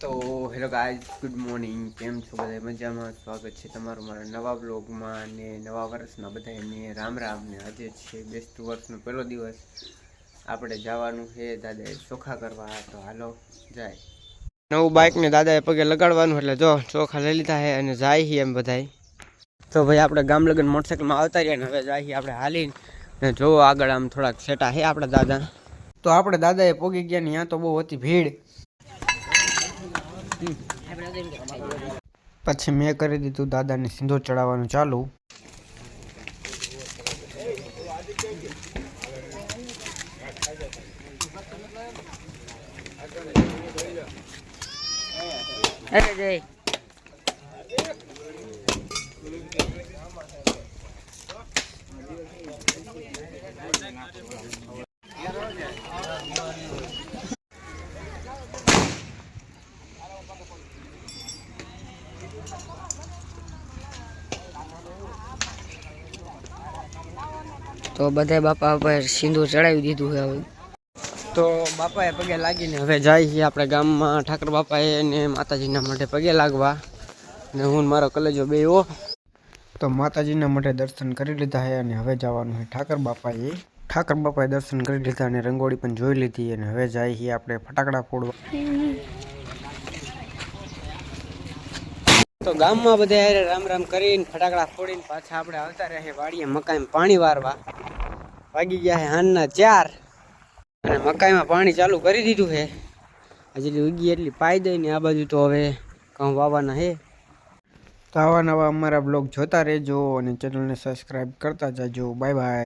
તો hello guys good morning કેમ છો બધા? મજામાં? સ્વાગત છે તમારું મારા નવા બ્લોગમાં અને નવા વર્ષના બધાને રામ રામ ને આજે છે બેસ્ટ વર્ષનો પહેલો દિવસ. આપણે જવાનું છે દાદાએ ચોખા કરવા. તો હાલો, જાય. નવું બાઇકને દાદાએ પગે લગાડવાનું એટલે જો ચોખા લઈ લીધા છે અને જાય છે એમ બધાય. તો ભાઈ આપણે ગામ લગ્ન મોટરસાઇકલમાં આવતા રહ્યા ને હવે જાય છીએ આપણે હાલીને. જોવો આગળ આમ થોડાક સેટા છે આપણા દાદા. તો આપણે દાદાએ પોગી ગયા ને ત્યાં તો બહુ હતી ભીડ. પછી મેં કરી દીધું દાદાને સિંદૂર ચડાવવાનું ચાલુ. તો બધા બાપા પર ચડાવી દીધું છે હવે. તો બાપાએ પગે લાગીને હવે જાય છે આપણે ગામમાં. ઠાકર બાપાએ ને માતાજીના માટે પગે લાગવા. ને હું મારો કલેજો બે ઓ તો માતાજીના માટે દર્શન કરી લીધા છે અને હવે જવાનું છે ઠાકર બાપાએ. ઠાકર બાપાએ દર્શન કરી લીધા અને રંગોળી પણ જોઈ લીધી અને હવે જાય છે આપણે ફટાકડા ફોડવા. તો ગામમાં બધા રામ રામ કરીને ફટાકડા ફોડીને પાછા આપણે આવતા રહે વાડીએ મકાઈ પાણી વારવા. વાગી ગયા છે હાનના ચાર અને મકાઈમાં પાણી ચાલુ કરી દીધું છે. હજી ઉગી એટલી પાઈ દઈ ને આ બાજુ તો હવે ઘઉં વાવાના છે. તો આવા નવા અમારા બ્લોગ જોતા રહેજો અને ચેનલને સબસ્ક્રાઈબ કરતા જજો. Bye bye.